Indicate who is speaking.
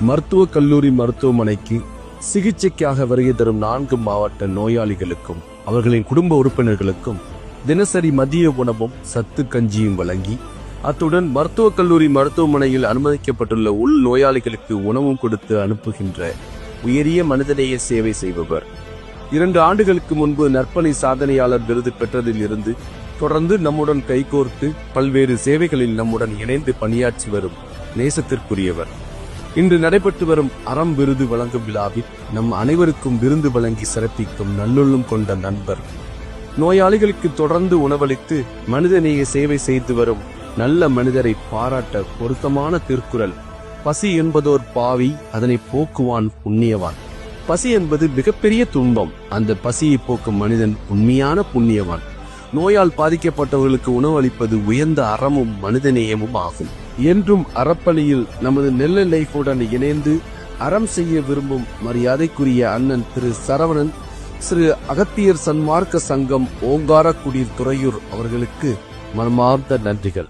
Speaker 1: மருத்துவக் கல்லூரி மருத்துவமனைக்கு சிகிச்சைக்காக வருகை தரும் நான்கு மாவட்ட நோயாளிகளுக்கும் அவர்களின் குடும்ப உறுப்பினர்களுக்கும் தினசரி மதிய உணவும் சத்து கஞ்சியும் வழங்கி அத்துடன் மருத்துவக் கல்லூரி மருத்துவமனையில் அனுமதிக்கப்பட்டுள்ள உள் நோயாளிகளுக்கு உணவும் கொடுத்து அனுப்புகின்ற உயரிய மனிதநேய சேவை செய்பவர். இரண்டு ஆண்டுகளுக்கு முன்பு நற்பணி சாதனையாளர் விருது பெற்றதில் இருந்து தொடர்ந்து நம்முடன் கைகோர்த்து பல்வேறு சேவைகளில் நம்முடன் இணைந்து பணியாற்றி வரும் நேசத்திற்குரியவர். இன்று நடைபெற்று வரும் அறம் விருது வழங்கும் விழாவில் நம் அனைவருக்கும் விருந்து வழங்கி சிறப்பிக்கும் நல்லுள்ளம் கொண்ட நண்பர். நோயாளிகளுக்கு தொடர்ந்து உணவளித்து மனிதநேய சேவை செய்து வரும் நல்ல மனிதரை பாராட்ட பொருத்தமான திருக்குறள். பசி என்பதோர் பாவி அதனை போக்குவான் புண்ணியவான். பசி என்பது மிகப்பெரிய துன்பம். அந்த பசியை போக்கும் மனிதன் உண்மையான புண்ணியவான். நோயால் பாதிக்கப்பட்டவர்களுக்கு உணவளிப்பது உயர்ந்த அறமும் மனிதநேயமும் ஆகும். என்றும் அறப்பணியில் நமது நெல்லை லைஃபுடன் இணைந்து அறம் செய்ய விரும்பும் மரியாதைக்குரிய அண்ணன் திரு சரவணன் சிறு அகத்தியர் சன்மார்க்க சங்கம் ஓங்காரக்குடி துறையூர் அவர்களுக்கு மனமார்ந்த நன்றிகள்.